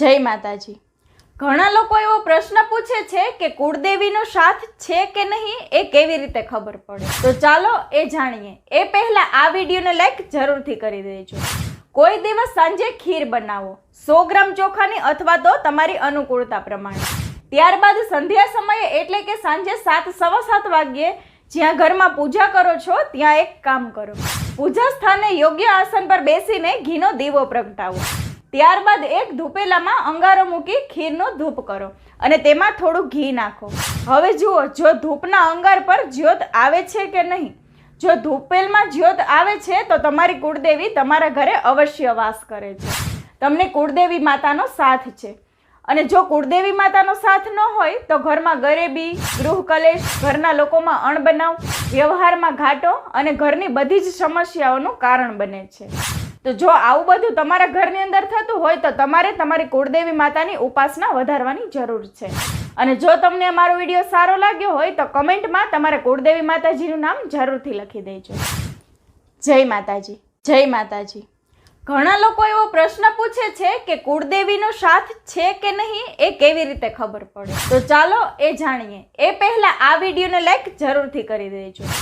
જય માતાજી. ઘણા લોકો એવો પ્રશ્ન પૂછે છે કે કુળદેવીનો સાથ છે કે નહીં એ કેવી રીતે ખબર પડે? તો ચાલો એ જાણીએ. એ પહેલાં આ વિડીયોને લાઈક જરૂરથી કરી દેજો. કોઈ દિવસ સાંજે ખીર બનાવો. સો ગ્રામ ચોખાની અથવા તો તમારી અનુકૂળતા પ્રમાણે. ત્યારબાદ સંધ્યા સમયે એટલે કે સાંજે સાત, સવા સાત વાગ્યે જ્યાં ઘરમાં પૂજા કરો છો, ત્યાં એક કામ કરો. પૂજા સ્થાને યોગ્ય આસન પર બેસીને ઘીનો દીવો પ્રગટાવો. ત્યારબાદ એક ધૂપેલામાં અંગારો મૂકી ખીરનો ધૂપ કરો અને તેમાં થોડું ઘી નાખો. હવે જુઓ, જો ધૂપના અંગાર પર જ્યોત આવે છે કે નહીં? જો ધૂપેલમાં જ્યોત આવે છે, તો તમારી કુળદેવી તમારા ઘરે અવશ્ય વાસ કરે છે. તમને કુળદેવી માતાનો સાથ છે. અને જો કુળદેવી માતાનો સાથ ન હોય, તો ઘરમાં ગરેબી, ગૃહ કલેશ, ઘરના લોકોમાં અણબનાવ, વ્યવહારમાં ઘાટો અને ઘરની બધી જ સમસ્યાઓનું કારણ બને છે. તો જો આવું બધું તમારા ઘરની અંદર થતું હોય તો તમારે તમારી કુળદેવી માતાની ઉપાસના વધારવાની જરૂર છે. અને જો તમને અમારો વીડિયો સારો લાગ્યો હોય તો કમેન્ટમાં તમારે કુળદેવી માતાજીનું નામ જરૂરથી લખી દેજો. જય માતાજી જય માતાજી. ઘણા લોકો એવો પ્રશ્ન પૂછે છે કે કુળદેવીનો સાથ છે કે નહીં એ કેવી રીતે ખબર પડે? તો ચાલો એ જાણીએ. એ પહેલાં આ વિડીયોને લાઈક જરૂરથી કરી દેજો.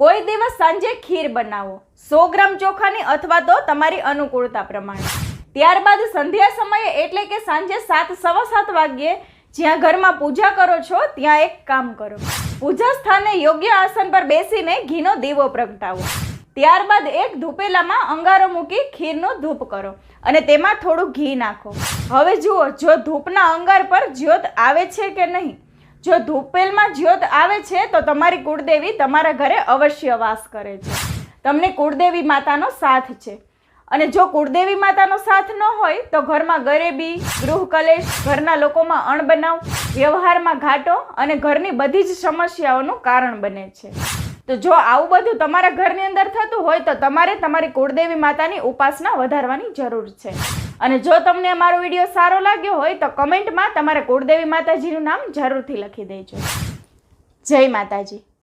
કોઈ દિવસ સાંજે ખીર બનાવો. સો ગ્રામ ચોખાની અથવા તો તમારી અનુકૂળતા પ્રમાણે. ત્યારબાદ સંધ્યા સમયે એટલે કે સાંજે સાત, સવા સાત વાગ્યે જ્યાં ઘરમાં પૂજા કરો છો, ત્યાં એક કામ કરો. પૂજા સ્થાને યોગ્ય આસન પર બેસીને ઘીનો દીવો પ્રગટાવો. ત્યારબાદ એક ધૂપેલામાં અંગારો મૂકી ખીરનો ધૂપ કરો અને તેમાં થોડું ઘી નાખો. હવે જુઓ, જો ધૂપના અંગાર પર જ્યોત આવે છે કે નહીં? જો ધૂપેલમાં જ્યોત આવે છે, તો તમારી કુળદેવી તમારા ઘરે અવશ્ય વાસ કરે છે. તમને કુળદેવી માતાનો સાથ છે. અને જો કુળદેવી માતાનો સાથ ન હોય, તો ઘરમાં ગરેબી, ગૃહ કલેશ, ઘરના લોકોમાં અણબનાવ, વ્યવહારમાં ઘાટો અને ઘરની બધી જ સમસ્યાઓનું કારણ બને છે. તો જો આવું બધું તમારા ઘરની અંદર થતું હોય તો તમારે તમારી કુળદેવી માતાની ઉપાસના વધારવાની જરૂર છે. અને જો તમને અમારો વીડિયો સારો લાગ્યો હોય તો કમેન્ટમાં તમારે કુળદેવી માતાજીનું નામ જરૂરથી લખી દેજો. જય માતાજી.